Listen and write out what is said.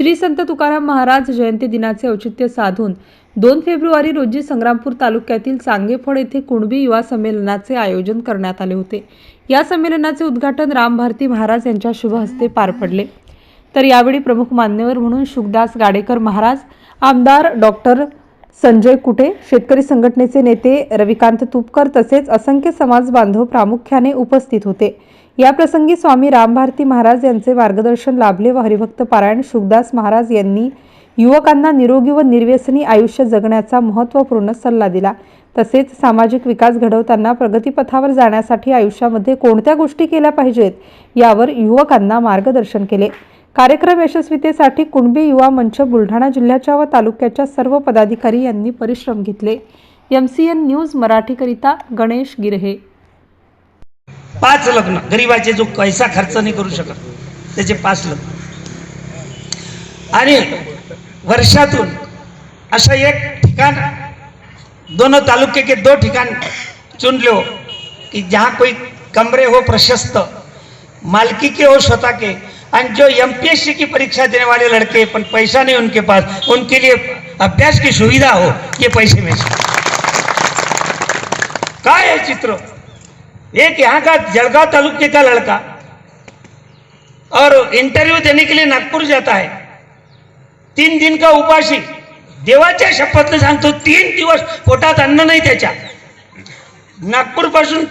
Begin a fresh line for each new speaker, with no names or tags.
श्री संत तुकाराम महाराज जयंती दिनाचे औचित्य साधून दोन फेब्रुवारी रोजी संग्रामपूर तालुक्यातील चांगेफळ येथे कुणबी युवा संमेलनाचे आयोजन करण्यात आले होते. या संमेलनाचे उद्घाटन रामभारती महाराज यांच्या शुभ हस्ते पार पडले. तर यावेळी प्रमुख मान्यवर म्हणून शुकदास गाडेकर महाराज आमदार डॉक्टर संजय कुटे शेतकरी संघटनेचे नेते रविकांत तुपकर तसेच असंख्य समाज बांधव प्रामुख्याने उपस्थित होते. या प्रसंगी स्वामी रामभारती महाराज यांचे मार्गदर्शन लाभले व हरिभक्त पारायण शुकदास महाराज यांनी युवकांना निरोगी व निर्व्यसनी आयुष्य जगण्याचा महत्त्वपूर्ण सल्ला दिला. तसेच सामाजिक विकास घडवताना प्रगतीपथावर जाण्यासाठी आयुष्यामध्ये कोणत्या गोष्टी केल्या पाहिजेत यावर युवकांना मार्गदर्शन केले. कार्यक्रम यशस्वीतेसाठी कुणबी युवा मंच बुलढाणा जिल्ह्याच्या व तालुक्याच्या सर्व पदाधिकारी यांनी परिश्रम घेतले. एम सी एन न्यूज मराठीकरिता गणेश गिरहे.
पाच लग्न. गरीबाचे जो पैसा खर्च नाही करू शकत त्याचे पाच लग्न. आणि वर्षातून असं एक ठिकाण दोनों तालुके के दो ठिकाण चुन लो कि जहाँ कोई कमरे हो प्रशस्त मालकी के हो स्वतः के और जो एमपीएससी की परीक्षा देने वाले लड़के पण पैसा नहीं उनके पास उनके लिए अभ्यास की सुविधा हो ये पैसे में का है चित्र? एक यहाँ का जलगांव तालुके का लड़का और इंटरव्यू देने के लिए नागपुर जाता है. तीन दिन का उपाशी देवाच्या शपथने सांगतो तीन दिवस पोटात अन्न नाही त्याच्या. नागपूरपासून